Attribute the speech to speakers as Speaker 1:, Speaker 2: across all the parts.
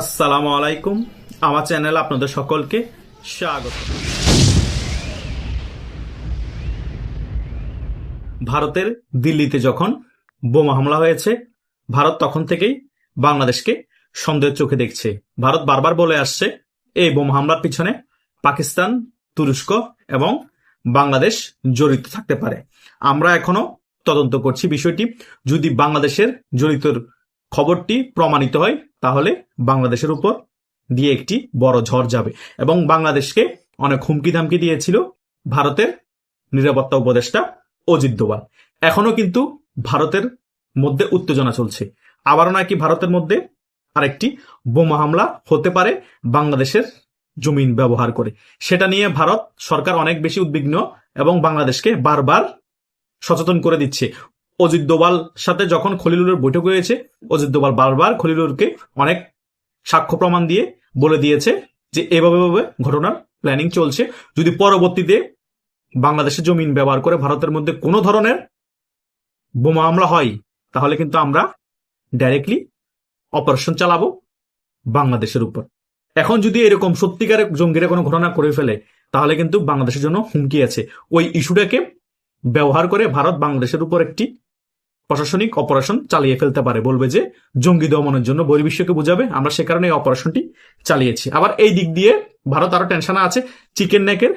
Speaker 1: আসসালামু আলাইকুম। আমার চ্যানেল আপনাদের সকলকে স্বাগত। ভারতের দিল্লিতে যখন বোমা হামলা হয়েছে, ভারত তখন থেকেই বাংলাদেশকে সন্দেহের চোখে দেখছে। ভারত বারবার বলে আসছে, এই বোমা হামলার পিছনে পাকিস্তান, তুরস্ক এবং বাংলাদেশ জড়িত থাকতে পারে। আমরা এখনও তদন্ত করছি বিষয়টি। যদি বাংলাদেশের জড়িতর খবরটি প্রমাণিত হয় তাহলে বাংলাদেশের উপর দিয়ে একটি বড় ঝড় যাবে। এবং বাংলাদেশকে অনেক হুমকি ধামকি দিয়েছিল ভারতের নিরাপত্তা উপদেষ্টা অজিত দোভাল। এখনও কিন্তু ভারতের মধ্যে উত্তেজনা চলছে। আবারও নাকি ভারতের মধ্যে আরেকটি বোমা হামলা হতে পারে বাংলাদেশের জমিন ব্যবহার করে। সেটা নিয়ে ভারত সরকার অনেক বেশি উদ্বিগ্ন এবং বাংলাদেশকে বারবার সচেতন করে দিচ্ছে। অজিত দোভাল সাথে যখন খলিলুরের বৈঠক হয়েছে, অজিত দোভাল বারবার খলিলুরকে অনেক সাক্ষ্য প্রমাণ দিয়ে বলে দিয়েছে যে এভাবে এভাবে ঘটনার প্ল্যানিং চলছে। যদি পরবর্তীতে বাংলাদেশের জমিন ব্যবহার করে ভারতের মধ্যে কোনো ধরনের বোমা হামলা হয়, তাহলে কিন্তু আমরা ডাইরেক্টলি অপারেশন চালাবো বাংলাদেশের উপর। এখন যদি এরকম সত্যিকারের জঙ্গিরা কোনো ঘটনা করে ফেলে, তাহলে কিন্তু বাংলাদেশের জন্য হুমকি আছে। ওই ইস্যুটাকে ব্যবহার করে ভারত বাংলাদেশের উপর একটি প্রশাসনিক অপারেশন চালিয়ে ফেলতে পারে। বলবে যে, জঙ্গি দমনের জন্য বহির্বিশ্বকে বুঝাবে। আমরা সে কারণে এই অপারেশনটি চালিয়েছি। আবার এই দিক দিয়ে ভারত আরও টেনশনে আছে চিকেন নেকের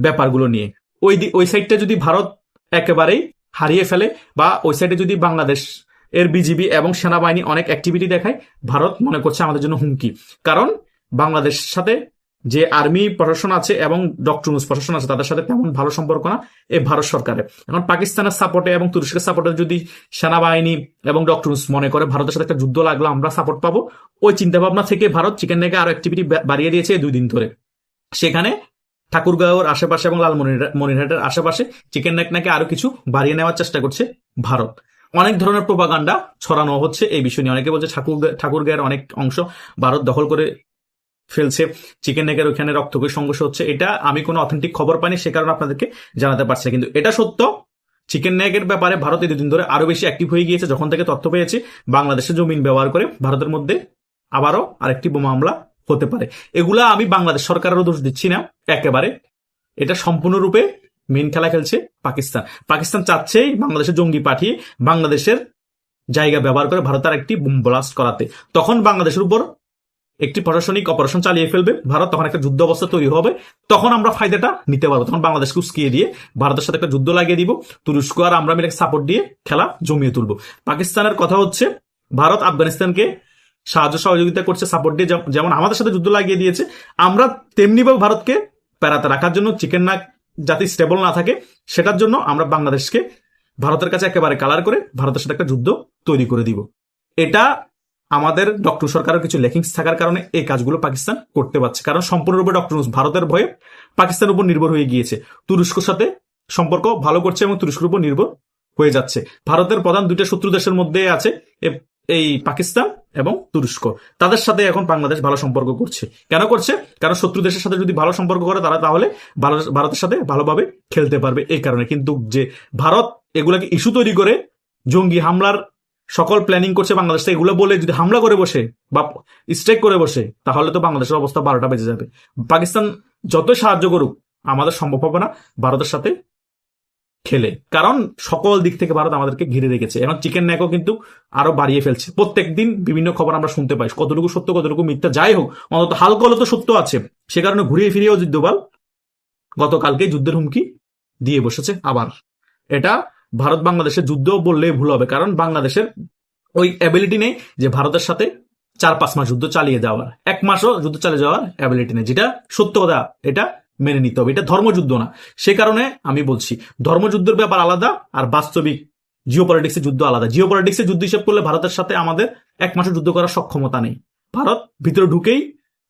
Speaker 1: ব্যাপারগুলো নিয়ে। ওই ওই সাইডটা যদি ভারত একেবারেই হারিয়ে ফেলে বা ওই সাইডে যদি বাংলাদেশ এর বিজিবি এবং সেনাবাহিনী অনেক অ্যাক্টিভিটি দেখায়, ভারত মনে করছে আমাদের জন্য হুমকি। কারণ বাংলাদেশ সাথে যে আর্মি প্রশাসন আছে এবং ডক্টর প্রশাসন আছে, তাদের সাথে তেমন ভালো সম্পর্ক না এই ভারত সরকারের। এখন পাকিস্তানের সাপোর্টে এবং তুরস্কের সাপোর্টে যদি সেনাবাহিনী এবং ডক্টর মনে করে ভারতের সাথে একটা যুদ্ধ লাগল, আমরা সাপোর্ট পাবো। ওই চিন্তা ভাবনা থেকে ভারত চিকেন নেকে আরও অ্যাক্টিভিটি বাড়িয়ে দিয়েছে দুই দিন ধরে। সেখানে ঠাকুরগাঁওর আশেপাশে এবং লালমনিরহাটের আশেপাশে চিকেন নেক নাকি আরও কিছু বাড়িয়ে নেওয়ার চেষ্টা করছে ভারত। অনেক ধরনের প্রোপাগান্ডা ছড়ানো হচ্ছে এই বিষয় নিয়ে। অনেকে বলছে ঠাকুর, ঠাকুরগাঁয়ের অনেক অংশ ভারত দখল করে ফেলছে। চিকেন নেকের ওখানে রক্তকরী সংঘর্ষ হচ্ছে। এটা আমি কোনো অথেন্টিক খবর পাইনি, সে কারণে আপনাদেরকে জানাতে পারছি কিন্তু এটা সত্য, চিকেন নেকের ব্যাপারে ভারত এই দুদিন ধরে আরও বেশি অ্যাক্টিভ হয়ে গিয়েছে, যখন থেকে তথ্য পেয়েছে, বাংলাদেশে জমিন ব্যবহার করে ভারতের মধ্যে আবারও আরেকটি বোমা হামলা হতে পারে। এগুলা আমি বাংলাদেশ সরকারেরও দোষ দিচ্ছি না, একেবারে। এটা সম্পূর্ণরূপে মেন খেলা খেলছে পাকিস্তান। পাকিস্তান চাচ্ছেই বাংলাদেশের জঙ্গি পাঠিয়ে বাংলাদেশের জায়গা ব্যবহার করে ভারতের একটি বোম ব্লাস্ট করাতে। তখন বাংলাদেশের উপর একটি প্রশাসনিক অপারেশন চালিয়ে ফেলবে, ভারত তখন একটা যুদ্ধ অবস্থা তৈরি হবে, তখন আমরা ফায়দাটা নিতে পারব। তখন বাংলাদেশকে উস্কিয়ে দিয়ে ভারতের সাথে একটা যুদ্ধ লাগিয়ে দিব, তুরস্ক আর আমরা মিলে সাপোর্ট দিয়ে খেলা জমিয়ে তুলবো। পাকিস্তানের কথা হচ্ছে, ভারত আফগানিস্তানকে সাহায্য সহযোগিতা করছে সাপোর্ট দিয়ে যেমন আমাদের সাথে যুদ্ধ লাগিয়ে দিয়েছে, আমরা তেমনিভাবে ভারতকে প্যারাতে রাখার জন্য, চিকেন নাক যাতে স্টেবল না থাকে, সেটার জন্য আমরা বাংলাদেশকে ভারতের কাছে একেবারে কালার করে ভারতের সাথে একটা যুদ্ধ তৈরি করে দিব। এটা আমাদের ডক্টর সরকারের কিছু লেখিংস থাকার কারণে এই কাজগুলো পাকিস্তান করতে পারছে। কারণ সম্পূর্ণরূপে ডক্টর ভারতের ভয়ে পাকিস্তানের উপর নির্ভর হয়ে গিয়েছে। তুরস্কর সাথে সম্পর্ক ভালো করছে এবং তুরস্কের উপর নির্ভর হয়ে যাচ্ছে। ভারতের প্রধান দুইটা শত্রু দেশের মধ্যে আছে এই পাকিস্তান এবং তুরস্ক। তাদের সাথে এখন বাংলাদেশ ভালো সম্পর্ক করছে। কেন করছে? কারণ শত্রু দেশের সাথে যদি ভালো সম্পর্ক করে, তারা তাহলে ভারতের সাথে ভালোভাবে খেলতে পারবে। এই কারণে। কিন্তু যে ভারত এগুলাকে ইস্যু তৈরি করে জঙ্গি হামলার সকল প্ল্যানিং করছে বাংলাদেশ। এগুলো বলে যদি হামলা করে বসে বা স্ট্রাইক করে বসে, তাহলে তো বাংলাদেশের অবস্থা বারোটা বেজে যাবে। পাকিস্তান যত সাহায্য করুক, আমাদের সম্ভব হবে না ভারতের সাথে খেলে। কারণ সকল দিক থেকে ভারত আমাদেরকে ঘিরে রেখেছে। এখন চিকেন ন্যাকও কিন্তু আরও বাড়িয়ে ফেলছে। প্রত্যেক দিন বিভিন্ন খবর আমরা শুনতে পাই। কতটুকু সত্য, কতটুকু মিথ্যা, যাই হোক, অন্তত হালকা হলে তো সত্য আছে। সে কারণে ঘুরিয়ে ফিরিয়েও যুদ্ধবাল গতকালকে যুদ্ধের হুমকি দিয়ে বসেছে আবার। এটা ভারত বাংলাদেশের যুদ্ধ বললেই ভুল হবে, কারণ বাংলাদেশের ওই অ্যাবিলিটি নেই যে ভারতের সাথে চার পাঁচ মাস যুদ্ধ চালিয়ে যাওয়ার। এক মাসও যুদ্ধ চালিয়ে যাওয়ার অ্যাবিলিটি নেই, যেটা সত্য কথা, এটা মেনে নিতে হবে। এটা ধর্মযুদ্ধ না। সে কারণে আমি বলছি, ধর্মযুদ্ধের ব্যাপার আলাদা আর বাস্তবিক জিও পলিটিক্সের যুদ্ধ আলাদা। জিও পলিটিক্সের যুদ্ধ হিসেব করলে ভারতের সাথে আমাদের এক মাসে যুদ্ধ করার সক্ষমতা নেই। ভারত ভিতরে ঢুকেই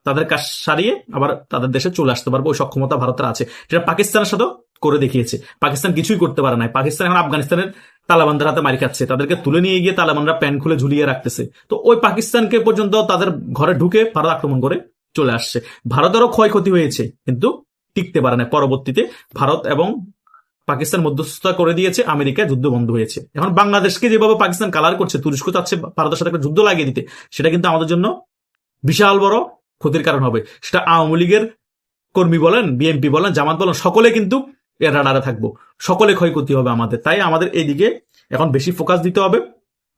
Speaker 1: তাদের কাজ সারিয়ে আবার তাদের দেশে চলে আসতে পারবে, ওই সক্ষমতা ভারতের আছে। যেটা পাকিস্তানের সাথেও করে দেখিয়েছে। পাকিস্তান কিছুই করতে পারে না পাকিস্তান এখন আফগানিস্তানের তালেবানদের হাতে মারি খাচ্ছে। তাদেরকে তুলে নিয়ে গিয়ে তালেবানরা প্যান্ট খুলে ঝুলিয়ে রাখতেছে। তো ওই পাকিস্তানকে পর্যন্ত তাদের ঘরে ঢুকে ভারত আক্রমণ করে চলে আসছে। ভারতেরও ক্ষয়ক্ষতি হয়েছে, কিন্তু টিকতে পারে না পরবর্তীতে ভারত এবং পাকিস্তান মধ্যস্থতা করে দিয়েছে। আমেরিকা যুদ্ধ বন্ধ হয়েছে। এখন বাংলাদেশকে যেভাবে পাকিস্তান কালার করছে, তুরস্ক চাচ্ছে ভারতের সাথে একটা যুদ্ধ লাগিয়ে দিতে, সেটা কিন্তু আমাদের জন্য বিশাল বড় ক্ষতির কারণ হবে। সেটা আওয়ামী লীগের কর্মী বলেন, বিএনপি বলেন, জামাত বলেন, সকলে কিন্তু এর থাকব। সকলে ক্ষয়ক্ষতি হবে আমাদের। তাই আমাদের এইদিকে এখন বেশি ফোকাস দিতে হবে।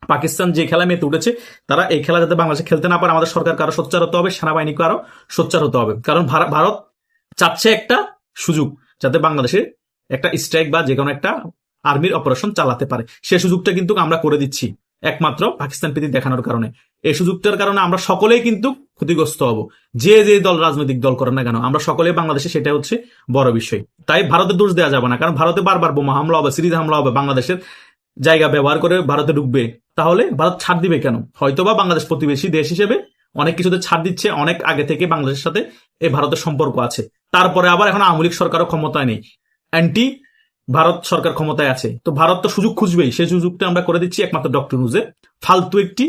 Speaker 1: পাকিস্তান যে খেলা মেতে উঠেছে, তারা এই খেলা যাতে বাংলাদেশে খেলতে না পারে, আমাদের সরকারকে আরও সোচ্চার হতে হবে, সেনাবাহিনীকে আরও সোচ্চার হতে হবে। কারণ ভার- ভারত চাচ্ছে একটা সুযোগ, যাতে বাংলাদেশে একটা স্ট্রাইক বা যে কোনো একটা আর্মির অপারেশন চালাতে পারে। সে সুযোগটা কিন্তু আমরা করে দিচ্ছি, একমাত্র পাকিস্তান প্রীতি দেখানোর কারণে। এই সুযোগটার কারণে আমরা সকলেই কিন্তু ক্ষতিগ্রস্ত হব। যে যে দল রাজনৈতিক দল করে না কেন, আমরা সকলেই বাংলাদেশে সেটা হচ্ছে বড় বিষয়। তাই ভারতের দোষ দেওয়া যাবে না, কারণ ভারতে বারবার বোমা হামলা হবে, সিরিজ হামলা হবে, বাংলাদেশের জায়গা ব্যবহার করে ভারতে ঢুকবে। তাহলে ভারত ছাড় দিবে কেন? হয়তোবা বাংলাদেশ প্রতিবেশী দেশ হিসেবে অনেক কিছুতে ছাড় দিচ্ছে, অনেক আগে থেকে বাংলাদেশের সাথে এই ভারতের সম্পর্ক আছে। তারপরে আবার এখন আওয়ামী লীগ সরকারও ক্ষমতায় নেই। অ্যান্টি ভারত সরকার ক্ষমতায় আছে। তো ভারত তো সুযোগ খুঁজবেই। সেই সুযোগটা আমরা করে দিচ্ছি একমাত্র ডক্টর নুজের ফালতু একটি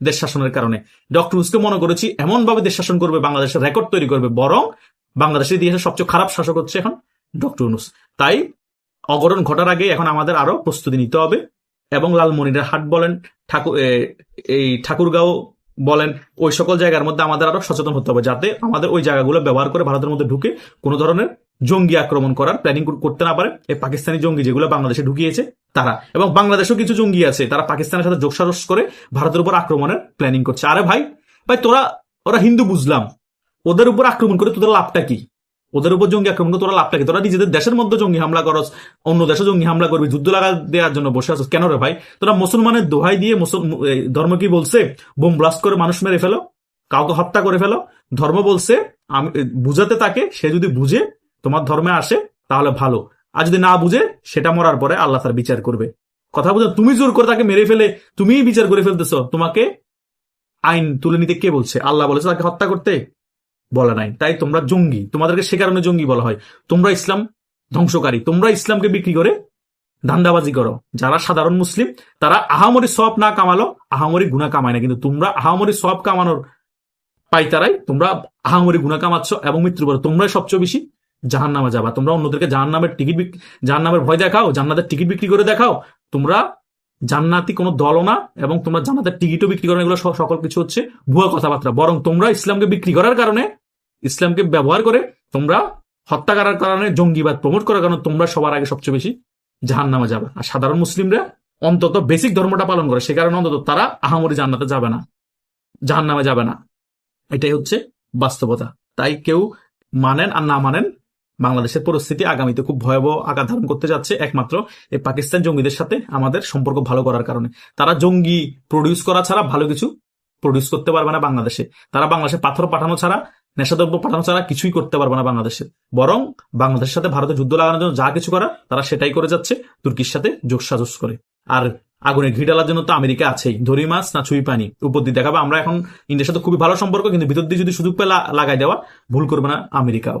Speaker 1: দেশ শাসনের কারণে। ডক্টর উসকে মনে করেছি, এমনভাবে দেশ শাসন করবে, বাংলাদেশের রেকর্ড তৈরি করবে, বরং বাংলাদেশের ইতিহাসে সবচেয়ে খারাপ শাসক হচ্ছে এখন ডক্টর উনুস তাই অগরণ ঘটার আগে এখন আমাদের আরও প্রস্তুতি নিতে হবে এবং লালমনিরা হাট বলেন, ঠাকুর এই ঠাকুরগাঁও বলেন, ওই সকল জায়গার মধ্যে আমাদের আরও সচেতন হতে হবে যাতে আমাদের ওই জায়গাগুলো ব্যবহার করে ভারতের মধ্যে ঢুকে কোনো ধরনের জঙ্গি আক্রমণ করার প্ল্যানিং করতে না পারে। এই পাকিস্তানি জঙ্গি যেগুলো বাংলাদেশে ঢুকিয়েছে, তারা। এবং বাংলাদেশেও কিছু জঙ্গি আছে, তারা পাকিস্তানের সাথে যোগসারস করে ভারতের উপর আক্রমণের প্ল্যানিং করছে। আরে ভাই ভাই তোরা, ওরা হিন্দু বুঝলাম ওদের উপর আক্রমণ করে তোদের লাভটা কি? ওদের উপর জঙ্গি আক্রমণ করে তোরা লাভটা কি? তোরা নিজেদের দেশের মধ্যে জঙ্গি হামলা করস, অন্য দেশে জঙ্গি হামলা করবি, যুদ্ধ লাগা দেওয়ার জন্য বসে আছিস। কেন রে ভাই? তোরা মুসলমানের দোহাই দিয়ে ধর্ম কি বলছে? বোম ব্লাস্ট করে মানুষ মেরে ফেলো, কাউকে হত্যা করে ফেলো। ধর্ম বলছে, আমি বুঝাতে তাকে, সে যদি বুঝে তোমার ধর্মে আসে, তাহলে ভালো। আর যদি না বুঝে, সেটা মরার পরে আল্লাহ তার বিচার করবে। কথা বুঝো তুমি জোর করে তাকে মেরে ফেলে, তুমিই বিচার করে ফেলতেছ। তোমাকে আইন তুলে নিতে কে বলছে? আল্লাহ বলেছে তাকে হত্যা করতে? বলা নাই। তাই তোমরা জঙ্গি। তোমাদেরকে সে কারণে জঙ্গি বলা হয়। তোমরা ইসলাম ধ্বংসকারী। তোমরা ইসলামকে বিক্রি করে ধান্দাবাজি করো। যারা সাধারণ মুসলিম, তারা আহামরি সব না কামালো, আহামরি গুণা কামায় না। কিন্তু তোমরা আহামরি সব কামানোর পাইতারাই, তোমরা আহামরি গুণা কামাচ্ছ এবং মৃত্যু করো তোমরাই সবচেয়ে বেশি জাহান নামে যাবা। তোমরা অন্যদেরকে জাহান নামের টিকিট জাহান নামের ভয় দেখাও, জান্নাতের টিকিট বিক্রি করে দেখাও। তোমরা জান্নাতি কোনো দলও না এবং তোমরা জান্নাতের টিকিটও বিক্রি করো এগুলো সকল কিছু হচ্ছে ভুয়া কথাবার্তা। বরং তোমরা ইসলামকে বিক্রি করার কারণে, ইসলামকে ব্যবহার করে তোমরা হত্যা করার কারণে জঙ্গিবাদ প্রমোট করার কারণে তোমরা সবার আগে সবচেয়ে বেশি জাহান নামে যাবে। আর সাধারণ মুসলিমরা অন্তত বেসিক ধর্মটা পালন করে, সে কারণে অন্তত তারা আহামরি জান্নাতে যাবে না জাহান নামে যাবে না। এটাই হচ্ছে বাস্তবতা। তাই কেউ মানেন আর না মানেন বাংলাদেশের পরিস্থিতি আগামীতে খুব ভয়াবহ আকার ধারণ করতে যাচ্ছে একমাত্র এই পাকিস্তান জঙ্গিদের সাথে আমাদের সম্পর্ক ভালো করার কারণে। তারা জঙ্গি প্রডিউস করা ছাড়া ভালো কিছু প্রডিউস করতে পারবে না বাংলাদেশে। তারা বাংলাদেশে পাথর পাঠানো ছাড়া, নেশাদ্রব্য পাঠানো ছাড়া কিছুই করতে পারবে না বাংলাদেশে। বরং বাংলাদেশের সাথে ভারতে যুদ্ধ লাগানোর জন্য যা কিছু করা, তারা সেটাই করে যাচ্ছে, তুর্কির সাথে যোগসাজস করে। আর আগুনে ঘি ডালার জন্য তো আমেরিকা আছেই। ধরি মাছ না ছুঁই পানি। উপর দিয়ে দেখাবে, আমরা এখন ইন্ডিয়ার সাথে খুবই ভালো সম্পর্ক, কিন্তু ভিতর দিয়ে যদি সুযোগ পেয়ে লাগাই দেওয়া, ভুল করবে না আমেরিকাও।